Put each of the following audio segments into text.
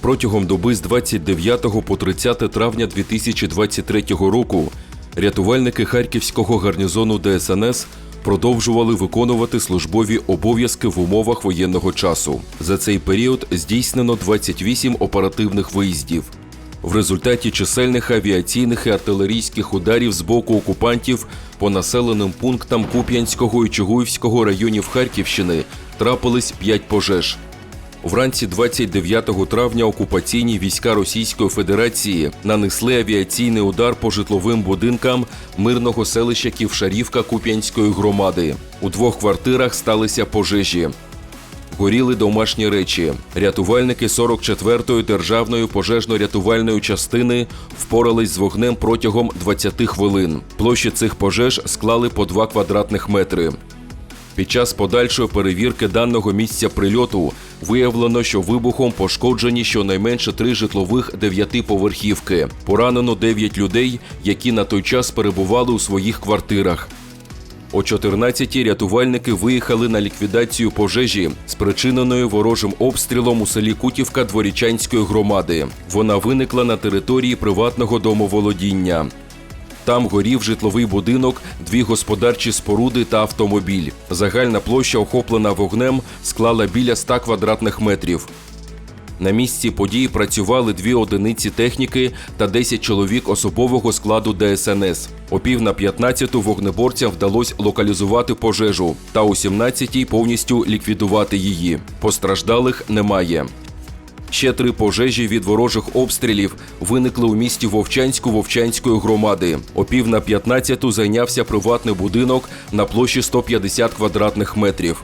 Протягом доби з 29 по 30 травня 2023 року рятувальники Харківського гарнізону ДСНС продовжували виконувати службові обов'язки в умовах воєнного часу. За цей період здійснено 28 оперативних виїздів. В результаті чисельних авіаційних і артилерійських ударів з боку окупантів по населеним пунктам Куп'янського і Чугуївського районів Харківщини трапились 5 пожеж. Вранці 29 травня окупаційні війська Російської Федерації нанесли авіаційний удар по житловим будинкам мирного селища Ківшарівка Куп'янської громади. У двох квартирах сталися пожежі. Горіли домашні речі. Рятувальники 44-ї державної пожежно-рятувальної частини впорались з вогнем протягом 20 хвилин. Площі цих пожеж склали по 2 квадратних метри. Під час подальшої перевірки даного місця прильоту виявлено, що вибухом пошкоджені щонайменше три житлових дев'ятиповерхівки. Поранено 9 людей, які на той час перебували у своїх квартирах. О 14-й рятувальники виїхали на ліквідацію пожежі, спричиненої ворожим обстрілом у селі Кутівка Дворічанської громади. Вона виникла на території приватного домоволодіння. Там горів житловий будинок, дві господарчі споруди та автомобіль. Загальна площа, охоплена вогнем, склала біля 100 квадратних метрів. На місці події працювали дві одиниці техніки та 10 чоловік особового складу ДСНС. О пів на 15-ту вогнеборцям вдалося локалізувати пожежу та о 17-й повністю ліквідувати її. Постраждалих немає. Ще три пожежі від ворожих обстрілів виникли у місті Вовчанську Вовчанської громади. О пів на 15-ту зайнявся приватний будинок на площі 150 квадратних метрів.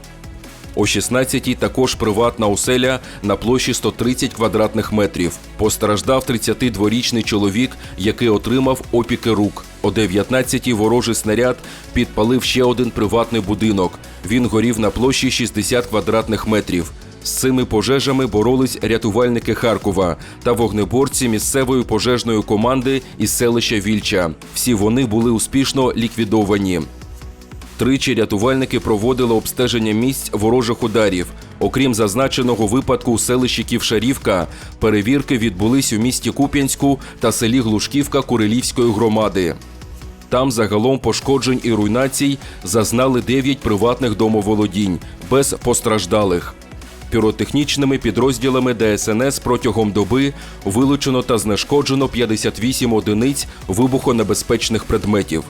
О 16-й також приватна оселя на площі 130 квадратних метрів. Постраждав 32-річний чоловік, який отримав опіки рук. О 19-й ворожий снаряд підпалив ще один приватний будинок. Він горів на площі 60 квадратних метрів. З цими пожежами боролись рятувальники Харкова та вогнеборці місцевої пожежної команди із селища Вільча. Всі вони були успішно ліквідовані. Тричі рятувальники проводили обстеження місць ворожих ударів. Окрім зазначеного випадку у селищі Ківшарівка, перевірки відбулись у місті Куп'янську та селі Глушківка Курилівської громади. Там загалом пошкоджень і руйнацій зазнали 9 приватних домоволодінь без постраждалих. Піротехнічними підрозділами ДСНС протягом доби вилучено та знешкоджено 58 одиниць вибухонебезпечних предметів.